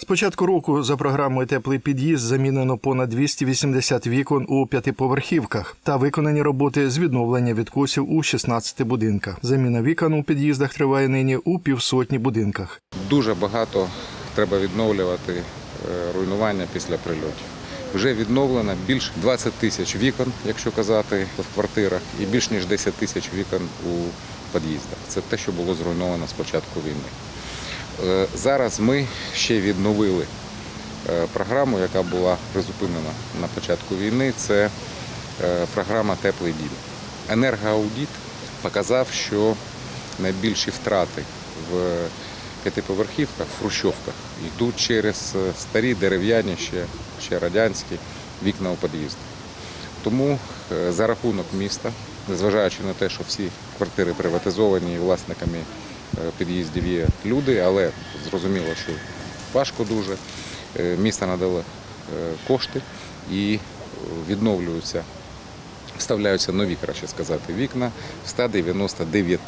З початку року за програмою Теплий під'їзд замінено понад 280 вікон у п'ятиповерхівках та виконані роботи з відновлення відкосів у 16 будинках. Заміна вікон у під'їздах триває нині у півсотні будинках. Дуже багато треба відновлювати е, руйнування після прильотів. Вже відновлено більш 20 тисяч вікон, якщо казати, в квартирах, і більш ніж 10 тисяч вікон у під'їздах. Це те, що було зруйновано з початку війни. Е, Зараз ми ще відновили е, програму, яка була призупинена на початку війни. Це е, програма Теплий дім. Енергоаудит показав, що найбільші втрати в п'ятиповерхівках, в хрущовках йдуть через старі дерев'яні ще, ще радянські вікна у під'їздах. Тому за рахунок міста, незважаючи на те, що всі квартири приватизовані і власниками під'їздів є люди, але зрозуміло, що важко дуже. Е, Місто надало е, кошти і е, відновлюються, вставляються нові, краще сказати, вікна в 199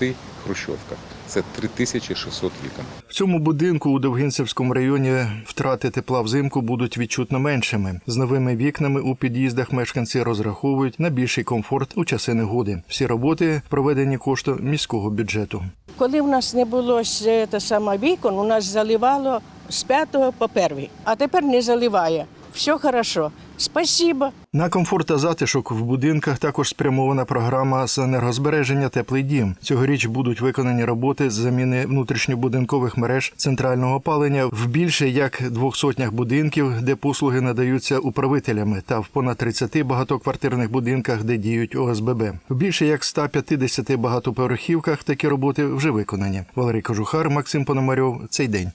хрущовках. Це 3600 вікон. В цьому будинку у Довгинцевському районі втрати тепла взимку будуть відчутно меншими. З новими вікнами у під'їздах мешканці розраховують на більший комфорт у часи негоди. Всі роботи проведені коштом міського бюджету. Коли в нас не було ще та саме вікон, у нас заливало з п'ятого по перший, а тепер не заливає. Все хорошо. Спасибо. На комфорт та затишок в будинках також спрямована програма з енергозбереження Теплий дім. Цьогоріч будуть виконані роботи з заміни внутрішньобудинкових мереж центрального опалення в більше як двох сотнях будинків, де послуги надаються управителями, та в понад 30 багатоквартирних будинках, де діють ОСББ. В більше як 150 багатоповерхівках такі роботи вже виконані. Валерій Кожухар, Максим Пономарьов. Цей день.